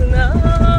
No.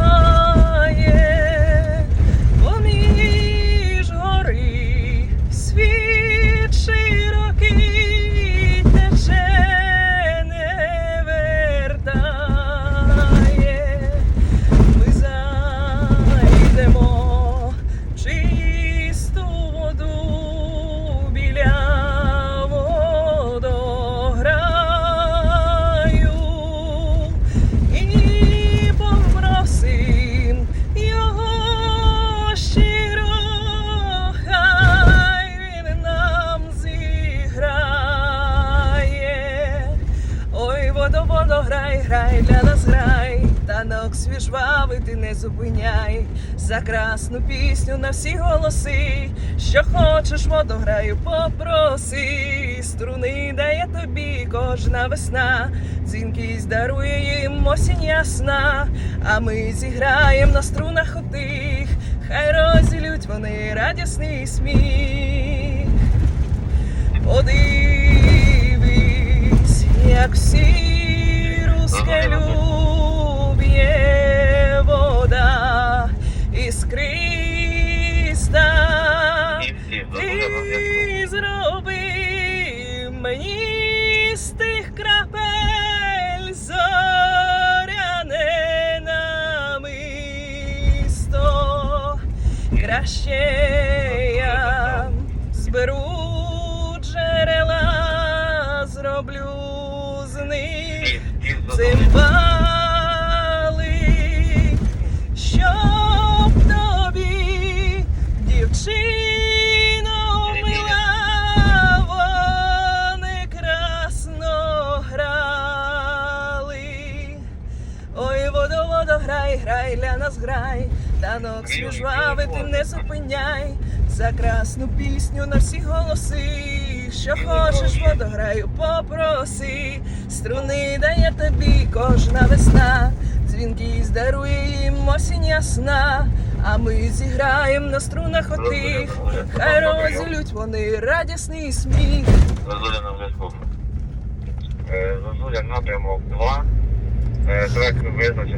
Грай, для нас грай, танок свіжвавий ти не зупиняй, за красну пісню на всі голоси, що хочеш, водограю, попроси, струни дає тобі кожна весна, дзвінкість дарує їм осінь ясна, а ми зіграєм на струнах отих, хай розділють вони радісний сміх. Подивись, як всі руське люб'є вода іскриста. Ти зроби мені з тих крапель зоряне намисто. Краще я зберу цимбали, щоб тобі, дівчино мила, вони красно грали. Ой, водо, водо, грай, грай, для нас грай, танок ти не зупиняй, за красну пісню на всі голоси, що хочеш, водограю, попроси, струни дає тобі кожна весна, дзвінки дарує їм осінь ясна, а ми зіграєм на струнах отих, хай розділють вони радісний сміх. Зазуля на зв'язку. Е, Зазуля напрямок 2. Е, Трек визначений